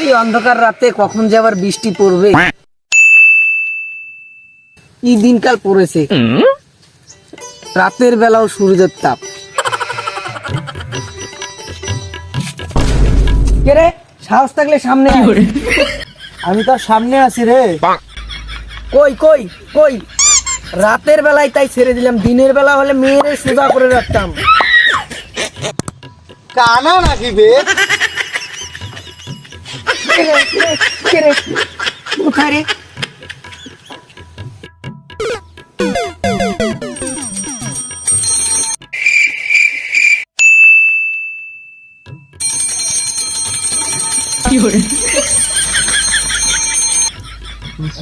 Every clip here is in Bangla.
এই অন্ধকার রাতে কখন যে আবার বৃষ্টি পড়বে? কি দিনকাল পড়েছে? রাতের বেলাও সূর্যের তাপ। কে রে? সাহস থাকলে সামনে আয়। আমি তো সামনে আছি রে। কই কই কই? রাতের বেলায় তাই ছেড়ে দিলাম। দিনের বেলা হলে মেয়েরে সোজা করে রাখতাম। কানা নাকি বে? কোথায়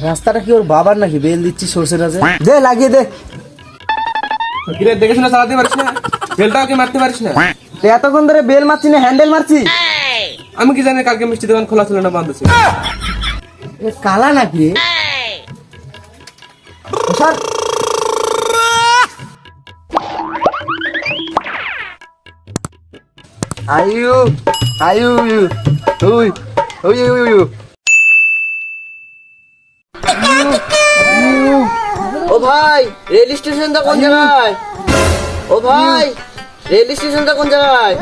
রাস্তাটা কি ওর বাবার নাকি? বেল দিচ্ছি সরষে রাজে দে লাগিয়ে দে। দেখে শুনে চালাতে পারিস না? বেলটাও কি মারতে পারিস না? এতক্ষণ ধরে বেল মারছি না হ্যান্ডেল মারছি। আমি কি জানি কালকে মিষ্টি দোকান খোলা ছিল না বন্ধ ছিল? কালা নাকি? স্যার আয়ু আয়ু ও ভাই রেল স্টেশনটা কোন জায়গায়? ও ভাই রেল স্টেশনটা কোন জায়গায়?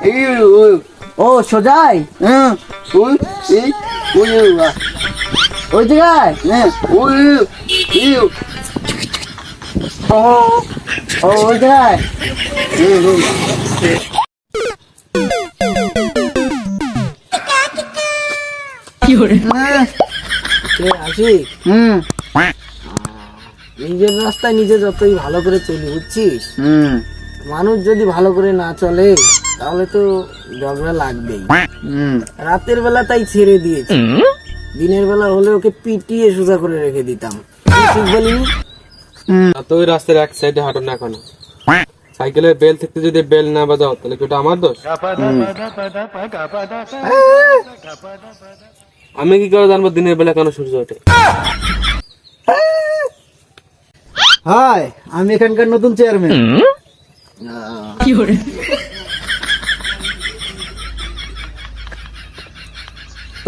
ও সোজাই? হ্যাঁ ওই ওই জায়গায়? হ্যাঁ ওই ইউ ও ও ওই জায়গায়? আসি হুম। নিজের রাস্তায় নিজে যতই ভালো করে চলি বুঝছিস? হুম। মানুষ যদি ভালো করে না চলে তাহলে তো ঝগড়া লাগবেই। রাতের বেলা তাই ছেড়ে দিয়েছি। দিনের বেলা হলে ওকে পিটিয়ে সোজা করে রেখে দিতাম। ঠিক বলিনি? তো ওই রাস্তার এক সাইডে হাঁটো না এখনও। সাইকেলের বেল থেকে যদি বেল না বাজাও তাহলে কি ওটা আমার দোষ? আমি কি করে জানব দিনের বেলা কেন সূর্য ওঠে? হাই আমি এখানকার নতুন চেয়ারম্যান।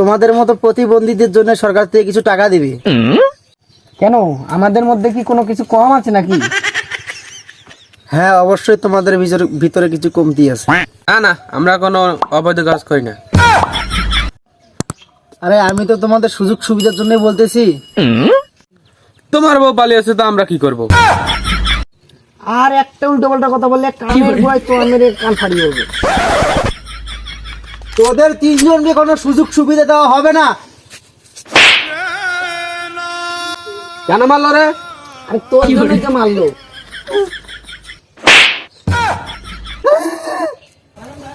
তোমাদের মতো প্রতিবন্ধীদের জন্য সরকার থেকে কিছু টাকা দিবে। কেন? আমাদের মধ্যে কি কোনো কিছু কম আছে নাকি? হ্যাঁ অবশ্যই তোমাদের ভিতরে ভিতরে কিছু কমতি আছে। না না আমরা কোনো অবৈধ কাজ করি না। আরে আমি তো তোমাদের সুযোগ সুবিধার জন্যই বলতেছি। তোমার বউ পালিয়েছে তো আমরা কি করব? আর একটা উল্টো পাল্টা কথা বললে কানের গোড়ায় তো মেরে কান ফাড়িয়ে দেবো তোদের তিনজনকে কোনো সুযোগ সুবিধা দেওয়া হবে না। কেন মারলো রে? আর তোর মারলো।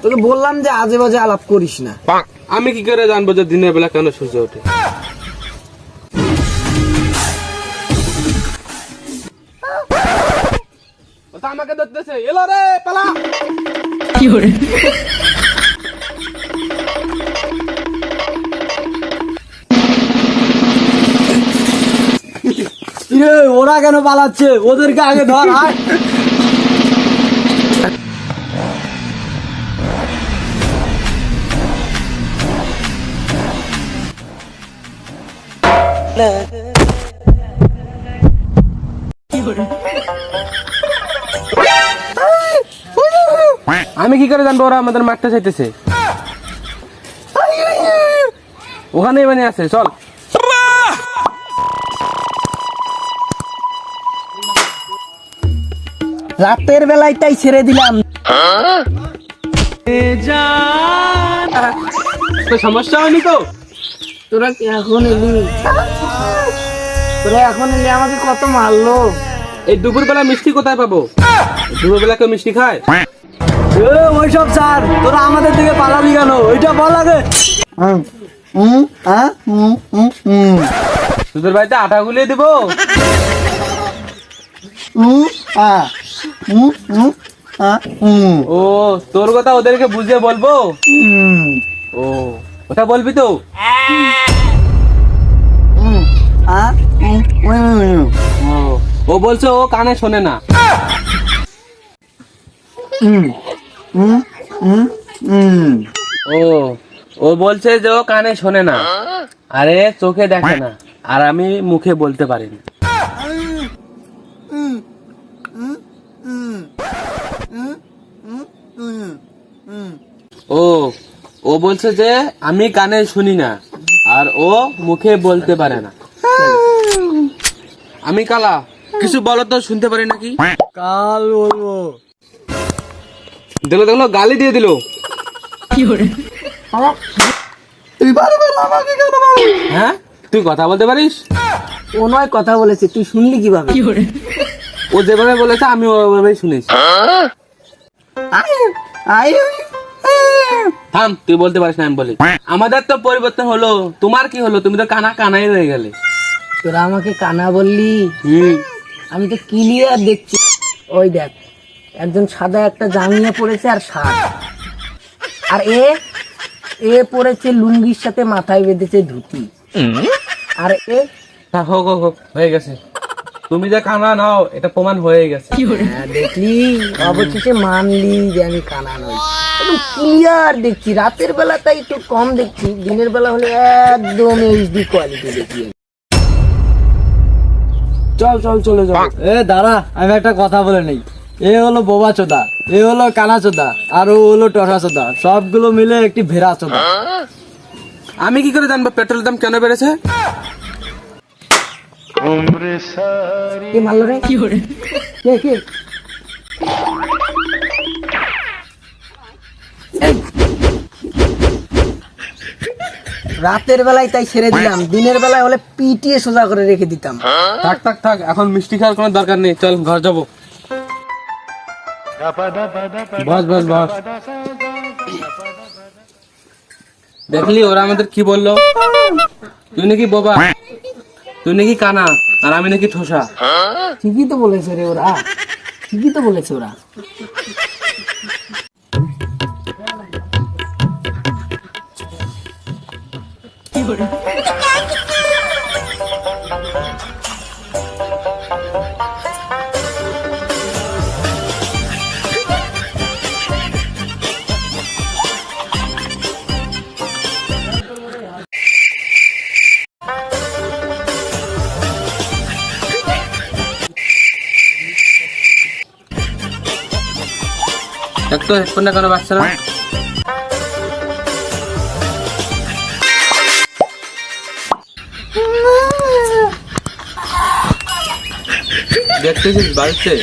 তোকে বললাম যে আজে বাজে আলাপ করিস না। আমি কি করে জানব যে দিনের বেলা কেন সূর্য ওঠে? আমাকে ধরতেছে। এলো রে পালা। ওরা কেন পালাচ্ছে? ওদেরকে আগে ধর। আমি কি করে জানব ওরা আমাদের মারতে চাইতেছে? ওখানেই মানে আছে, চল। রাতের বেলায় তাই ছেড়ে দিলাম। সমস্যা হয়নি তো? তোরা কি এখন এলি? তোরা এখন এলি আমাকে কত মারলো? এই দুপুর বেলা মিষ্টি কোথায় পাবো? দুপুর বেলা কেউ মিষ্টি খায়? এ, ওইসব স্যার তোরা আমাদের দিকে পালাবি কেন? ওইটা বল আগে। হুম, হুম, হ্যাঁ, হুম, হুম, হুম, তোদের বাড়িতে আটা গুলিয়ে দিব। হুম, ও, তোর কথা ওদেরকে বুঝিয়ে বলব? ও ওটা বলবি তো? ও বলছে ও কানে শোনে না। ও ও বলছে যে ও কানে শোনে না। আরে, চোখে দেখে না। আর আমি মুখে বলতে পারি না ও ও বলছে যে আমি কানে শুনি না। আর ও মুখে বলতে পারে না। আমি কালা কিছু বলো তো শুনতে পারি নাকি? কাল বলব। দেখল দেখল গালি দিয়ে দিল। তুই বারবার আমাকে কেন হ্যাঁ? তুই কথা বলতে পারিস? ও নয় কথা বলেছে তুই শুনলি কীভাবে? ও যেভাবে বলেছে আমি ওভাবেই শুনেছি। আই আই থাম তুই বলতে পারিস না আমি বলি। আমাদের তো পরিবর্তন হলো তোমার কি হলো? তুমি তো কানা কানাই রয়ে গেলে। তোরা আমাকে কানা বললি? আমি তো ক্লিয়ার দেখছি। ওই দেখ একজন সাদা একটা জাঙ্গিয়া পড়েছে আর শার্ট আর এ এ পড়েছে লুঙ্গির সাথে মাথায় বেঁধেছে ধুতি। আর এ হ্যাঁ, হোক হোক হোক হয়ে গেছে। তুমি যে কানা নাও এটা প্রমাণ হয়ে গেছে। হ্যাঁ, দেখলি? অবশেষে মানলি যে আমি কানা নই। একদম ক্লিয়ার দেখছি? রাতের বেলা তাই একটু কম দেখছি দিনের বেলা হলে একদম এইচডি কোয়ালিটি দেখি। চল চল চলে যাও এ দাঁড়া আমি একটা কথা বলে নেই। এ হলো বোবা চোদা এ হলো কানা চোদা আর ও হলো টসা চোদা। সবগুলো মিলে একটি ভেড়া চোদা। আমি কি করে জানব? পেট্রোলের দাম কেন বেড়েছে? কে মারলো রে? কে কে এই। রাতের বেলায় তাই ছেড়ে দিলাম দিনের বেলায় হলে পিটিয়ে সোজা করে রেখে দিতাম। থাক থাক থাক এখন মিষ্টি খাওয়ার কোনো দরকার নেই চল ঘর যাব। বস বস বস। দেখলি ওরা আমাদের কি বলল? তুই নাকি বোবা? তুই নাকি কানা? আর আমি নাকি ঠোসা? ঠিকই তো বলেছে রে ওরা। ঠিকই তো বলেছে ওরা। তো হেডফোনটা কেন বাজছে দেখতেছিস বাজছে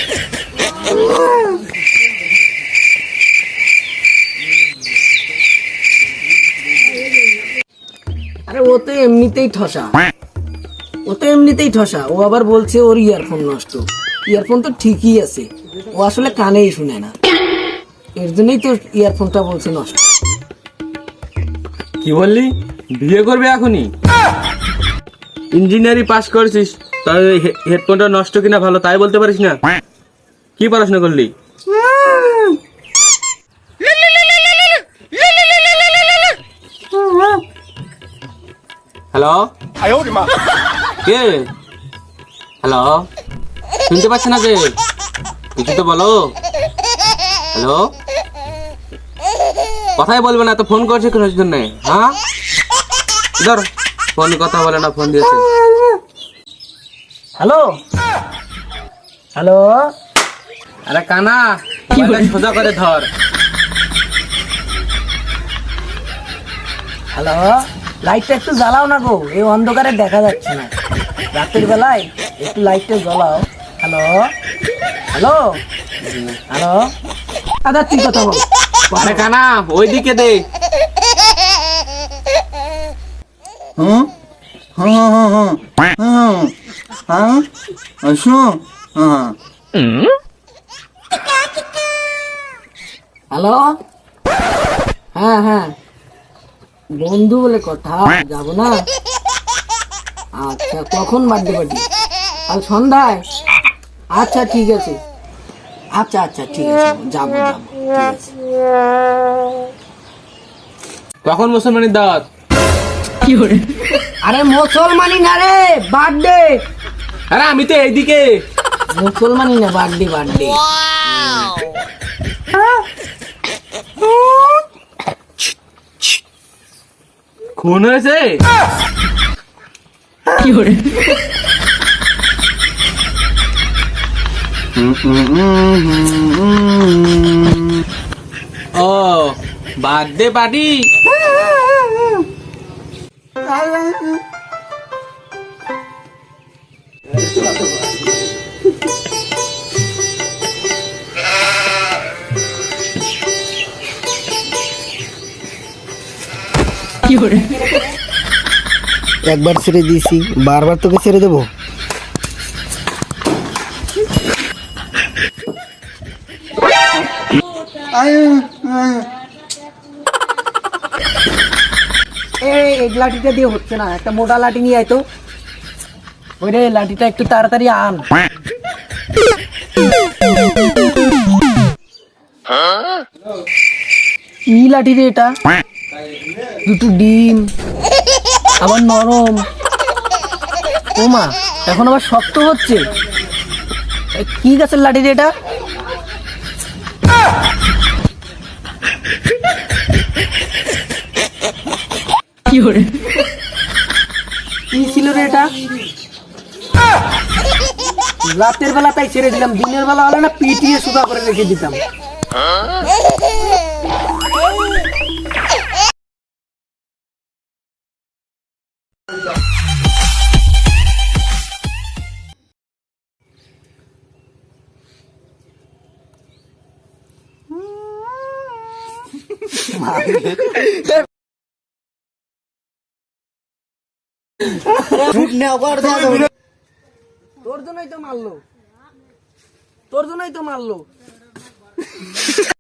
আরে ও তো এমনিতেই ঠসা। ও তো এমনিতেই ঠসা। ও আবার বলছে ওর ইয়ারফোন নষ্ট। ইয়ারফোন তো ঠিকই আছে। ও আসলে কানেই শুনে না। এর জন্যই তো ইয়ারফোনটা বলছে নষ্ট। কি বললি? বিয়ে করবে এখনই? ইঞ্জিনিয়ারিং পাস করেছিস তাহলে হেডফোনটা নষ্ট কিনা ভালো তাই বলতে পারিস না? কি পড়াশোনা করলি? হ্যালো কে? হ্যালো শুনতে পাচ্ছ না কে? কিছু তো বলো। হ্যালো কথাই বলবে না তো ফোন করছে কেন জন্য হ্যাঁ? ধর। ফোন কথা বলে না ফোন দিয়েছে। হ্যালো? হ্যালো? আরে কানা মোবাইলটা সোজা করে ধর। হ্যালো? লাইটটা একটু জ্বালাও না গো এই অন্ধকারে দেখা যাচ্ছে না। রাতের বেলায় একটু লাইটটা জ্বালাও। হ্যালো? হ্যালো? হ্যালো? দাদা তুই কথা বল। আরে কানা ওইদিকে দে। হুম হুম হুম হুম হুম হ্যাঁ। আসো। হ্যাঁ হ্যালো? হ্যাঁ হ্যাঁ। বন্ধু বলে কথা যাব না? আচ্ছা কখন বার্থডে পার্টি? কাল সন্ধ্যায়? আচ্ছা ঠিক আছে। আচ্ছা আচ্ছা ঠিক আছে যাব যাব কখন মুসলমানের দাওয়াত? আরে মুসলমানি না রে বার্থডে। আরে আমি তো এইদিকে। মুসলমানি না বার্থডে বার্থডে। খুন হয়েছে? ও বার্থডে পার্টি? একবার ছেড়ে দিয়েছি বারবার তোকে ছেড়ে দেবো? এই লাঠিটা দিয়ে হচ্ছে না, একটা মোটা লাঠি নিয়ে আয় তো। ওই রে লাঠিটা একটু তাড়াতাড়ি আন। কি লাঠি রে এটা? দুটো ডিম, আবার নরম। ওমা, এখন আবার শক্ত হচ্ছে। কি গাছের লাঠি রে এটা? কি ছিল রে এটা? রাতের বেলা তাই ছেড়ে দিলাম দিনের বেলা হলে না পিটিয়ে সুতা করে রেখে দিতাম। নেওয়ার তোর জন্যই তো মারলো। তোর জন্যই তো মারলো।